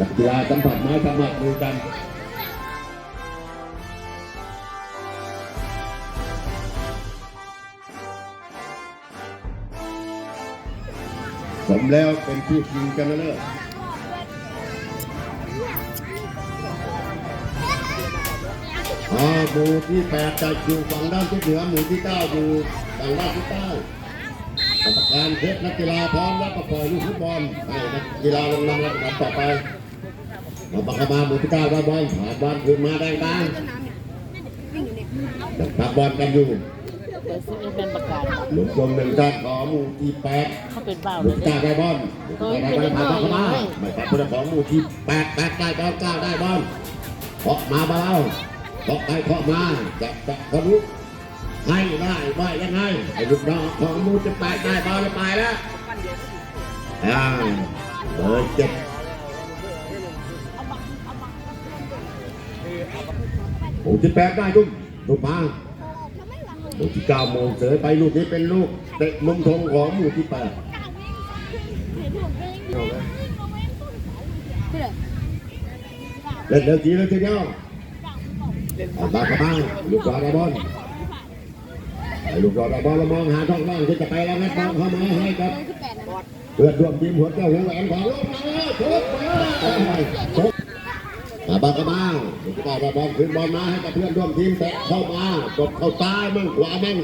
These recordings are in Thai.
นักกีฬาสัมผัสไม้สัมผัสมือกันสมแล้วเป็นผู้ชิงกันเนอะอ่าหมู่ที่แปดจะอยู่ฝั่งด้านทิศเหนือหมู่ที่เก้าอยู่ฝั่งด้านทิศใต้กรรมการเพชรนักกีฬาพร้อมแล้วก็ปล่อยลูกฟุตบอลให้นักกีฬาลงนำลำดับต่อไป มาบังคับมาหมู่ที่เก้าได้บอลผ่านบอลคืนมาได้บ้างจับตับบอลกันอยู่เดี๋ยวซึ่งเป็นประกาศหลุมชมหนึ่งด้านของหมู่ที่แปดเขาเป็นเบ้าหเลลุยดเนี่กายได้บอลหลุดกาได้บอลผ่านเข้ามาไม่ตัดผู้ของหมู่ที่แปดแปดได้บอลเก้าได้บอลเคาะมาเบาเคาะไปเคาะมาจะจะทะลุให้ได้ว่ายังไงไอ้ลูกน้องของหมู่ที่แปดได้บอลไปแล้วอ่าเบอร์เจ็ด หมู่ที่แปดได้ดุ้มดุ้มาหมู่ที่เก้าโมงเสยไปลูกนี้เป็นลูกเตะมุมธงของหมู่ที่แปดเล่นเร็วทีเร็วทีเดียวเอาบาเข้ามาลูกรอดบอลลูกรอดบอลเรามองหาช่องว่างที่จะไปแล้วงัดบอลเข้ามาให้กับเพื่อนร่วมทีมหัวเจ้าหัวแหวนของลูกมาทุบมาทุบ มาบาเข้ามาลูกรอดบอลขึ้นบอลมาให้กับเพื่อนร่วมทีมแตะเข้ามากดเข้าซ้ายมั่งขวามั่ง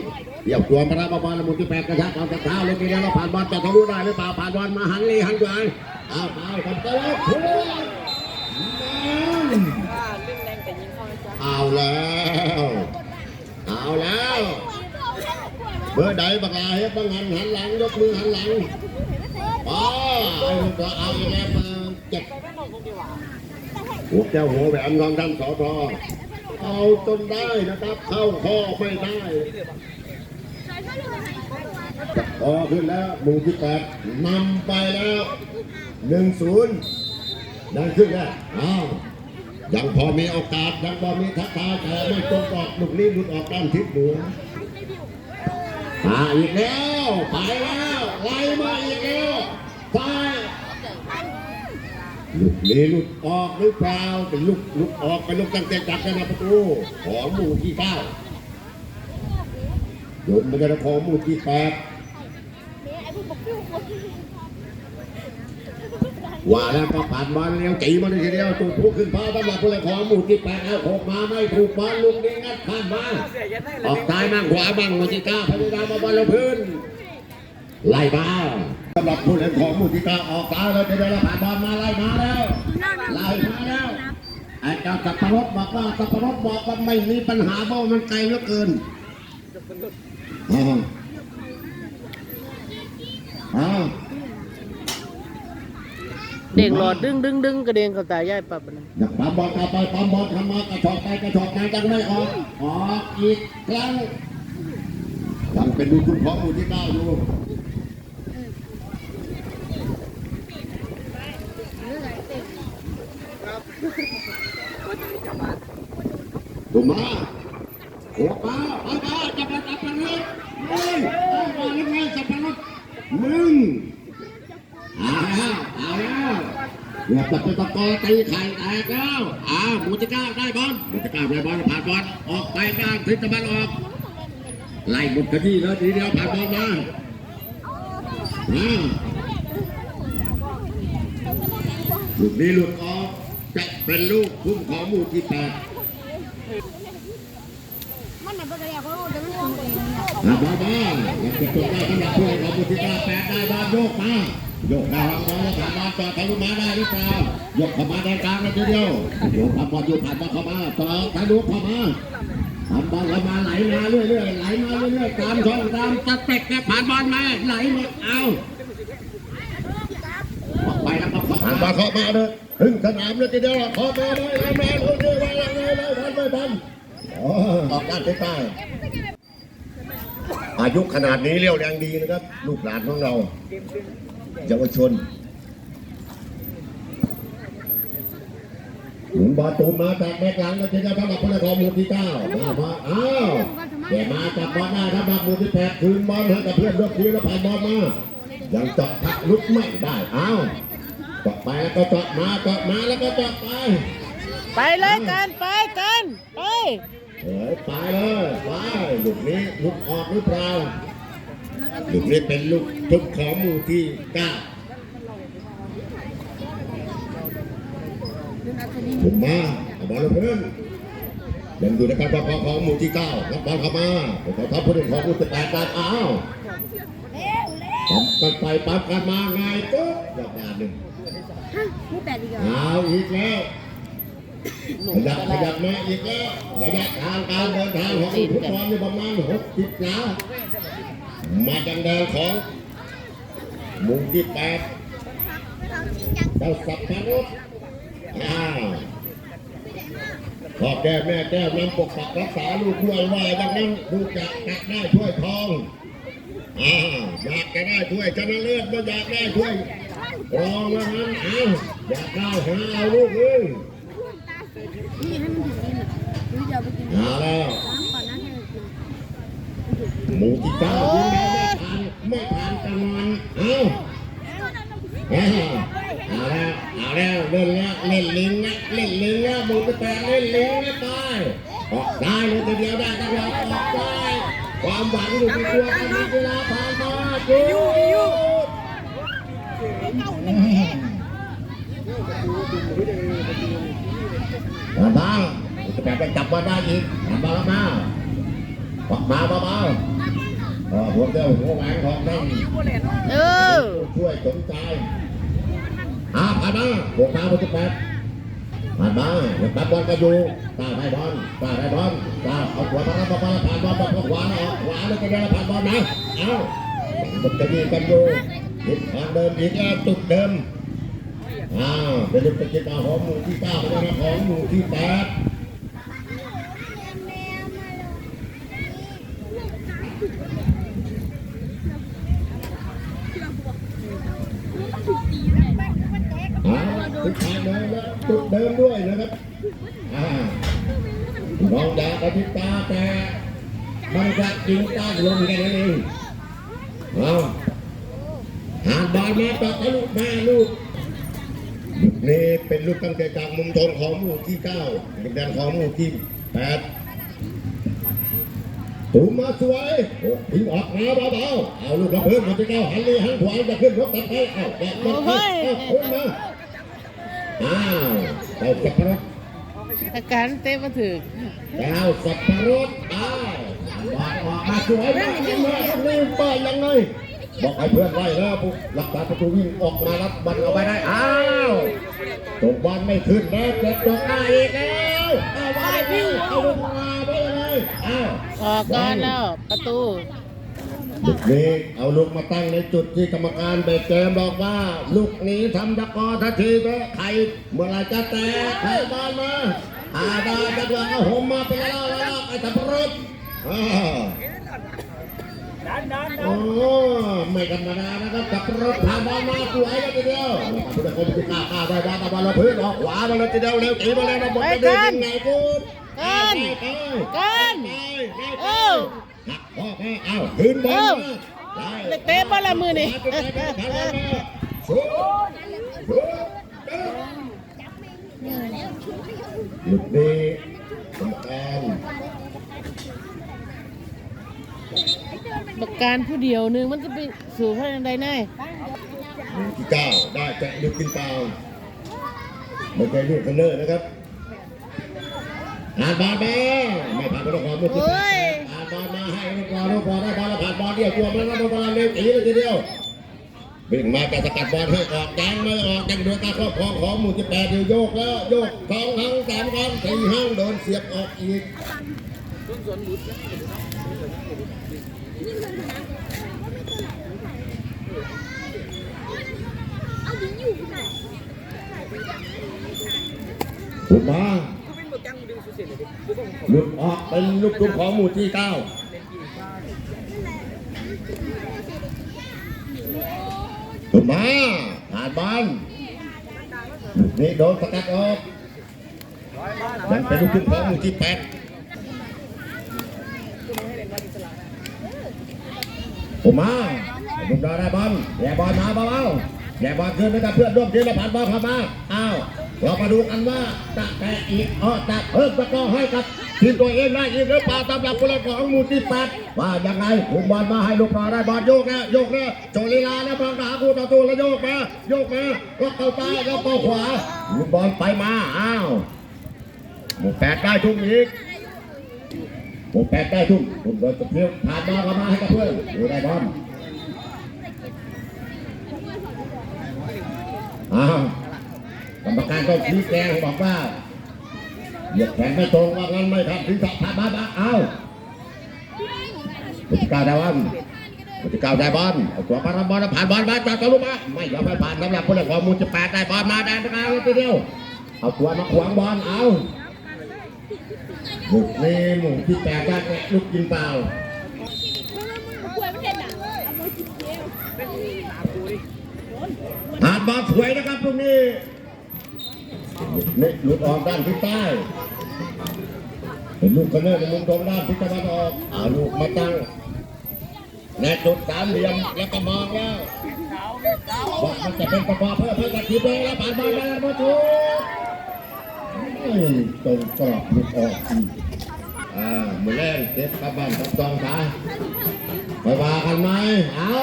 เดี่ยวตัวมารับอลมุนที่แปดกระชากเอาจากเท้าเลยทีเดียวเราผ่านบอลจะทะลุได้หรือเปล่าผ่านบอลมาหันลีหันขวาเอาไปทำตัวทุบเอาแล้วเอาแล้วเบอร์ใดบักลาเฮ็ดบังหันหันหลังยกมือหันหลังอ๋อไอ้ลูกเอาอีกแล้วเบอร์เจ็ด หัวแก้วหัวแหวนของท่านสอทอเอาจนได้นะครับ เข้าข้อไม่ได้พอขึ้นแล้วหมู่ที่แปดนำไปแล้วหนึ่งศูนย์ดังขึ้นแล้วอ้าวยังพอมีโอกาสยังพอมีทักทายแต่ไม่ตรงกรอบลูกนี้หลุดออกด้านทิศเหนือมาอีกแล้ว ไปแล้วไล่มาอีกแล้วไป ลูกนี้หลุดออกหรือเปล่าเป็นลูกหลุดออกเป็นลูกตั้งแต่จับกันประตูของหมู่ที่เก้าโยนมาจะของหมู่ที่แปดว่าแล้วก็ผ่านบอลเลี้วจีมาเลยทีเดียวตูดผู้ขึ้นฟ้าสำหรับผู้เล่นของหมู่ที่แปดแล้วหกมาไม่ถูกบอลลูกนี้งัดข้ามมาออกซ้ายบ้างขวาบ้างมูจิก้าพยายามมาบอลลงพื้นไล่มา สำหรับผู้เล่นของมูจิก้าออกซ้ายแล้วจะได้รับผ่านบอลมาไล่มาแล้วไล่มาแล้วไอ้เจ้าสับปะรดบอกว่าสับปะรดบอกว่าไม่มีปัญหาเพราะมันไกลเหลือเกินอ้าวอ้าวเด็กหลอดดึงดึงดึงกระเด็นเข้าตาย่ายปับนะอยากปั๊มบอลกลับไปปั๊มบอลทำมากระชอกไปกระชอกมายังไม่ออกออกอีกครั้งยังเป็นดูคุณของมูจิก้าอยู่ ดูมาหัวป้าป้าป้าจะมาจับมันเลยเฮ้ยเอามาแล้วไงจับมันเลยมึงเอาแล้วเอาวเดี๋ยวจะเป็นตะกอตีไข่แตกแล้วอ้าวหมูจะก้าวได้บอลหมูจะก้าวได้บอลผ่านบอลออกไปกลางทิศตะวันออกไล่หมดกระที่แล้วทีเดียวผ่านบอลมาลูกนี้หลุดออกจะเป็นลูกคุ้มของหมู่ที่แปด มันน่ะบ่ได้แล้วเพราะว่าจะมันมองไปเนี่ยมาบ้าบ้ายังจะจบได้สำหรับผู้ของบุตรกาแปดได้บอลโยกมาโยกดาวบอลผ่านบอลต่อทะลุมาได้หรือเปล่ายกเข้ามาแดนกลางเลยทีเดียวโยกผ่านบอลโยกผ่านบอลเข้ามาต่อทะลุเข้ามาผ่านบอลเข้ามาไหลมาเรื่อยๆไหลมาเรื่อยๆตามช่องตามสเต็ปเนี่ยผ่านบอลมาไหลมาเอาออกไปแล้วก็ผ่านบอลเข้ามาเลยถึงสนามเลยทีเดียวเข้ามาเลยไหลมาเลย ออกด้านใต้อายุขนาดนี้เรียวแรงดีนะครับ ลูกหลานของเราเยาวชนหมุนบอลตูมมาจากแบ็คหลังแล้วจะได้สำหรับผู้เล่นของหมู่ที่เก้ามามาอ้าวแกมาจับบอลได้ครับหมู่ที่แปดคืนบอลให้กับเพื่อนร่วมทีแล้วผ่านบอลมายังเจาะทักลุกไม่ได้อ้าวตจาะไปแล้วก็เจาะมาเจาะมาแล้วก็เจาะไป ไปเลยกันไปกันไป เฮ้ยไปเลยไปลูกนี้ลูกออกหรือเปล่าลูกนี้เป็นลูกทุกของหมู่ที่เก้าผมมาเอาบอลลงพื้นยังอยู่ในการประคองของหมู่ที่เก้ารับบอลเข้ามาเป็นของทัพผู้เล่นของหมู่ที่แปดการอ้าวปั๊มกันไปปั๊มกันมาไงปุ๊บดอกบาทหนึ่งฮะนี่แปดอีกเหรอเอาอีกแล้ว หนูขยับก็ขได้ยับมาอีกแล้วระยะทางการเดินทางของฟุตบอลนี่ประมาณหกสิบนามาจังแดงของหมู่ที่แปดเจ้าสับปะรดอ้าวพ่อแก้วแม่แก้วนำปกปักรักษาลูกด้วยว่าอย่างนั้นลูกจะตักได้ช่วยทองอ้าวอยากจะได้ช่วยชนะเลิศไม่อยากได้ช่วยรองว่างั้นอ้าวอยากได้หาเอาลูกเอ้ย นี่ให้มันถึงนี่หน่อยหรือจะเอาไปกินเอาแล้วน้ำก่อนนะให้มันกินหมูที่เก้ายิงได้ไม่ผ่านไม่ผ่านกันมันเอาเอาเอาแล้วเอาแล้วเล่นแล้วเล่นลิงแล้วเล่นลิงแล้วหมูที่แปดเล่นลิงแล้วไปออกได้เลยทีเดียวได้ตลอดออกได้ความหวังอยู่ที่ตัวกันมีเวลาผ่านมาจูมาบ้างจะ แปดไปจับมาได้อีกมาบ้างมาออกมาเบาๆเออหัวเจ้าหัวแหวนของท่านเออช่วยสนใจอาผ่านมาพวกตาพวกที่แปดผ่านมาเดี๋ยวแป๊บบอลก็อยู่ตาได้บอลตาได้บอลตาเอาขวามารับมาผ่านบอลแบบขวาออกขวาแล้วก็เดินผ่านบอลนะเอามันจะมีกันอยู่ทิศทางเดิมอีกแล้วจุดเดิมอ้าวเป็นลูกตะกิดอาหอมหมู่ที่เก้าเป็นลูกของหมู่ที่แปดอ้าวทิศทางเดิมแล้ว จุดเดิมด้วยนะครับอ่ามองจากกระพริบตาแต่มันจะยิงตาลงแค่นั้นเองเอาหาบอลมาต่อทะลุแม่ลูกลูกนี้เป็นลูกตั้งใจจากมุมทนของหมู่ที่เก้าเป็นแดนของหมู่ที่แปดตูมมาสวยโอ้ทิ้งออกมาเบาๆเอาลูกกระเพื่อมมันจะเก้าหันเลยหันขวาจะขึ้นรถตัดไปเอาแบกมันไปเอาขึ้นมาอ้าว เจ้าสับปะรดอาการเต้มาถึงเจ้าสับปะรดอ้าวบอลออกมาสวยมากขึ้นมาลูกนี้เปิดยังไงบอกให้เพื่อนไล่แล้วปุ๊บรักษาประตูวิ่งออกมารับบอลเอาไปได้อ้าวตกบอลไม่ขึ้นแล้วเจ็บตกได้อีกแล้วเอาไว้พี่เอาลูกมาไปเลยอ้าวออกก่อนแล้วประตู ลูกนี้เอาลูกมาตั้งในจุดที่กรรมการเบรกเกมบอกว่า ลูกนี้ทำตะกอทันทีเถอะใครเมื่อไรจะแตกใครบอลมาอาดาจังหวะเอาหมมาเป็นแล้วแล้วไอ้สับปะรดโอ้ไม่ธรรมดานะครับสับปะรดผ่านบอลมาสวยเลยทีเดียวผู้ตัดคนที่กล้ากล้าได้บอลกับบอลเราพื้นออกขวามาเลยทีเดียวเร็วตีมาเลยนะบอลไปดึงยังไงกูกันไปกันเอ้าหัก พ่อแม่เอาขึ้นบอลมาเล็กเตะบอลละมือนี่ลูกนี้กรรมการบักการผู้เดียวหนึงมันจะไปสู่พระนันใดแน่หมู่งที่เก้าได้จะลูกกินเปล่าไม่ใช่ลูกคันเลอร์นะครับอ่านบอลมาไม่ผ่านก็ต้องขอมือที่แปดอ่น บอลมาให้ลูกบอลลูกบอลได้บอลผ่านบอลเดียวตัวมันแล้วบอลเร็วตีเลยทีเดียววิ่งมาจะสกัดบอลให้ออกยังไม่ออกยังโดนการครอบครองของหมู่ที่แปดอยู่โยกแล้วโยกสองครั้งสามครั้งสี่ครั้งโดนเสียบออกอีกถูกมา หลุดออกเป็นลูกทุกของหมู่ที่เก้าถูกมาผ่านบอลลูกนี้โดนสกัดออกยังเป็นลูกทุกของหมู่ที่แปดถูกมาลูกดาได้บอลแย่บอลมาเบาๆแย่บอลขึ้นนะครับเพื่อนร่วมทีมและผ่านบอลเข้ามาอ้าว เรามาดูกันว่าจะแตะอีกอ้อจะเพิ่มตะกร้อให้กับทีมตัวเองได้อีกหรือเปล่าสำหรับผู้เล่นของหมู่ที่แปดว่ายังไงคุมบอลมาให้ลูกบอลได้บอลโยกแล้วโยกแล้วโจลีลาแล้วบอลหาคู่ต่อสู้แล้วโยกมาโยกมาล็อกเข้าซ้ายแล้วก็ขวาลูกบอลไปมาอ้าวหมู่แปดได้ทุ่มอีกหมู่แปดได้ทุ่มทุ่มโดนตะเพียวผ่านบอลเข้ามาให้กับเพื่อนดูได้บอลอ้าว รรมการก็ชี้แจงบอกว่าเหยียบแขนไม่ตรงว่างั้นไม่ทำถึงสัผ่านมาบ้าเอาพุทธกาดาวันพุทธกาได้บอลเอาตัวผ่านบอลผ่านบอลมาจากตะลุมาไม่ยอมให้ผ่านสำหรับผู้เล่นของมูลจะแปดได้บอลมาได้ประการทีเดียวเอาตัวมาขวางบอลเอาลูกนี้หมู่ที่แปดได้แกะลูกยิงเปล่าผ่านบอลสวยนะครับตรงนี้ นี่หลุดออกด้านทิศใต้เป็นลูกกระเนื่องมุมตรงด้านทิศตะวันออกเอาลูกมาตั้งในจุดสามเหลี่ยมแล้วก็มองแล้วว่ามันจะเป็นประกอบเพื่อเพื่อกับทีมเองแล้วผ่านบอลมาแล้วมาถูตรงกรอบหลุดออกอีกอ่ามือแรกเก็บกลับานกับซองขาไปว่ากันไหมเอา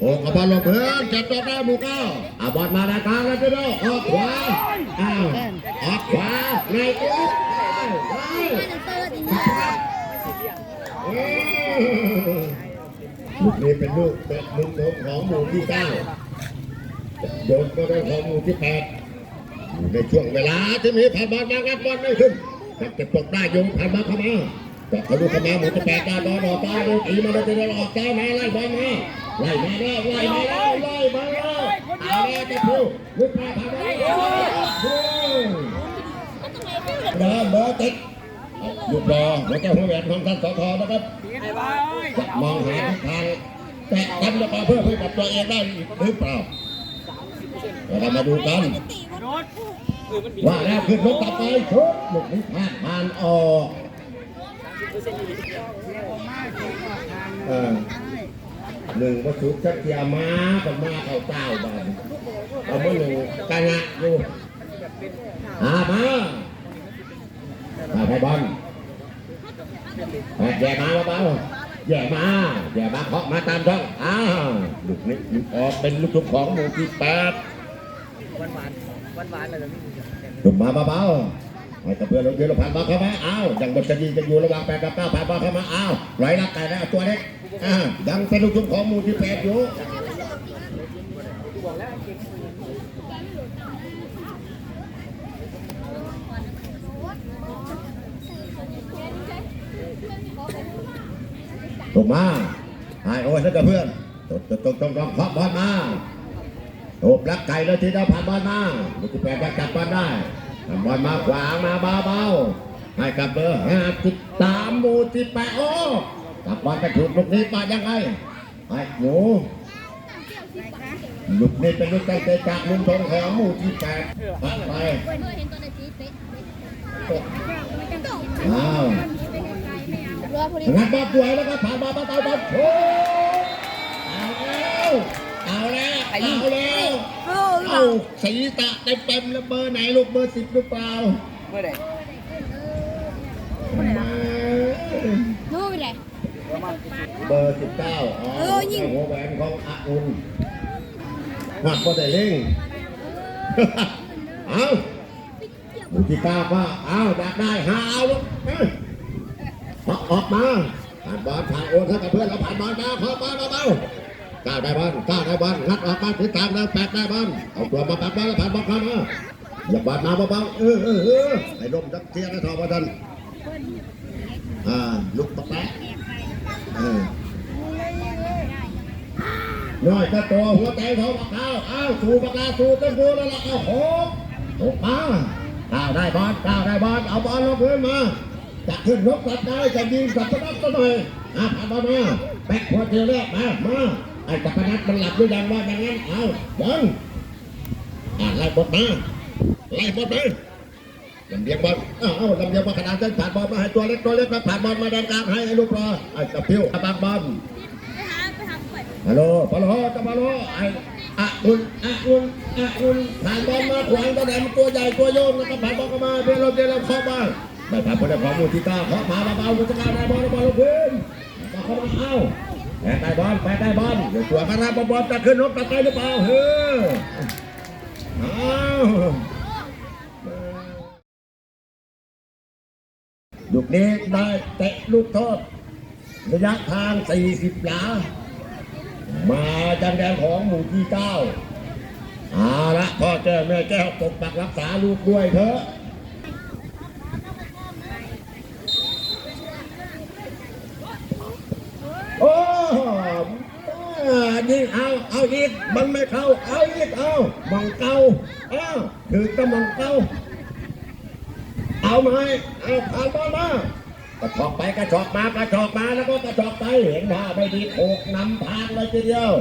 โอ้ขบอลลงเพื่อนจับตัวได้หมู่เก้าอาบอลมาได้กลางแล้วพี่น้องออกขวาอ้าวออกขวาในอุ๊บไปลูกนี้เป็นลูกเป็นลูกของหมู่ที่เก้าโดนก็ได้ของหมู่ที่แปดในช่วงเวลาที่มีผ่านบอลมางัดบอลไม่ขึ้นถ้าเก็บตกได้ยงผ่านบอลเข้ามาแต่เขาดูเข้ามาหมู่ที่แปดได้บอลออกตาดูตีมาเลยตีมาออกตามาไล่บอลมา ไล่มาแล้วไล่มาแล้วไล่มาแล้วเอาแล้วจะพูลูกมาผ่านบอลเดินเบอร์ติดลูกรอหัวใจหัวแหวนของท่านสทนะครับมองหาทิศทางแตะกันแล้วก็เพื่อเพื่อกับตัวเองได้หรือเปล่าเรามาดูกันว่าแล้วขึ้นรถต่อไปชุดลูกนี้พลาดผ่านออกเออ หนึ่งวัตถุชักเทียมากับมาเข้าเจ้าบ้านเอามาหนึ่งกังะอยู่อามามาไปบอลแย่มาเบาๆแย่มาแย่มาเคาะมาตามช่องอ้าวลูกนี้ลูกออกเป็นลูกทุกของหมู่ที่แปดวันหวานวันหวานเลยลงมาเบาๆ ให้กับเพื่อนลงเยอะผ่านมาเข้ามาอ้าวยังบทจะดีจะอยู่ระหว่างแปดกับเก้าผ่านมาเข้ามาอ้าวไหลรักไก่แล้วตัวเล็กอ่ายังเป็นลูกชุบของมูที่แปดอยู่ลงมาไอ้โอ้ยแล้วกับเพื่อนตกตกตกตกตกเคาะบอลมาโอบรักไก่แล้วทีเดียวผ่านบอลมาลูกที่แปดจะจับบอลได้ บอลมาขวางมาเบาๆให้กับเบอร์ห้าสิบสามหมูที่แปดโอ้จับบอลไปถูกลูกนี้มายังไงไอ้หนูลูกนี้เป็นลูกตั้งใจจากมุมตรงของหมูที่แปดปัดไปอ้าวงัดบอลสวยแล้วก็ผ่านบอลมาเตาบอลโอ้เอาแล้วเอาแล้วเอาแล้ว เอาสีตะเต็มเต็มๆแล้วเบอร์ไหนลูกเบอร์สิบหรือเปล่าเมื่อไหร่มานู่นไปไหนเบอร์สิบเก้าอ๋อเออยิงหัวแหวนของอาอุนหักก็ได้เล่งเอาบุกิตาว่าเอาอยากได้หาเอาลูกเอ้ยออกออกมาผ่านบอลผ่านโอนเข้ากับเพื่อนเราผ่านบอลมาเข้ามาเบาๆ ก้าวได้บอลก้าวได้บอลงัดออกมาถึงกลางแล้วแปดได้บอลเอาตัวมาปัดบอลแล้วผ่านบอลเข้ามาอย่าบอลมาเบาๆเออเออเออไอ้ลมจักเทียนนะทอประทันอ่าลุกตะแปะเออน้อยก็ตัวหัวใจเขาปากข้าวอ้าวสูบปากกาสูบต้นดูแล้วล่ะเอาหกหกมาก้าวได้บอลก้าวได้บอลเอาบอลลงพื้นมาจะขึ้นรบกลับได้จะยิงสับปะรดก็หน่อยอะผ่านบอลมาแบกหัวเทียแรกมามา ไอ้สับปะรดมันหลับหรือยังว่าอย่างนั้นเอาบอลอะไล่บอลมาไล่บอลมาลำเลียงบอลอ้าวเอาลำเลียงบอลขนาดเส้นผ่านบอลมาให้ตัวเล็กตัวเล็กมาผ่านบอลมาแดนกลางให้ไอ้ลูกรอไอ้กระพิ้วบางบอลฮัลโหลฮัลโหลจะมาโลไอ้อะอุ่นอะอุ่นอะอุ่นผ่านบอลมาขวางตะแหนมตัวใหญ่ตัวโยงแล้วก็ผ่านบอลเข้ามาเพื่อนเราเพื่อนเราเข้ามาไม่ผ่านบอลได้ความมูลที่เก้าเคาะมาเบาๆมุตการได้บอลได้บอลลงพื้นมาเข้ามาเอา แปะได้บอลแปะได้บอลเดี๋ยวตัวกันนะบอลจะขึ้นรถตะไคร้หรือเปล่าเฮ้อเอาลูกนี้ได้เตะลูกโทษระยะทาง 40 หลา มาจังแดนของหมู่ที่เก้าเอาละพ่อแก้วแม่แก้วปกปักรักษาลูกด้วยเถอะโอ้ ยิงเอาเอาอีกมันไม่เข้าเอาอีกเอามังเก้าเอาถือกระมังเก้าเอาไหมเอาผ่านบอลมากระชอกไปกระชอกมากระชอกมาแล้วก็กระชอกไปเห็นท่าไม่ดีโขกนำทางเลยทีเดียว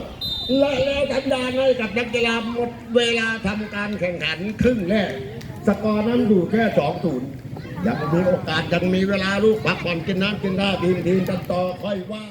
และแล้วทันดานให้กับนักกีฬาหมดเวลาทำการแข่งขันครึ่งแรกสกอร์นั้นอยู่แค่สองศูนย์ยังมีโอกาสยังมีเวลาลูกพักผ่อนกินน้ำกินได้ทีมทีมกันต่อค่อยว่า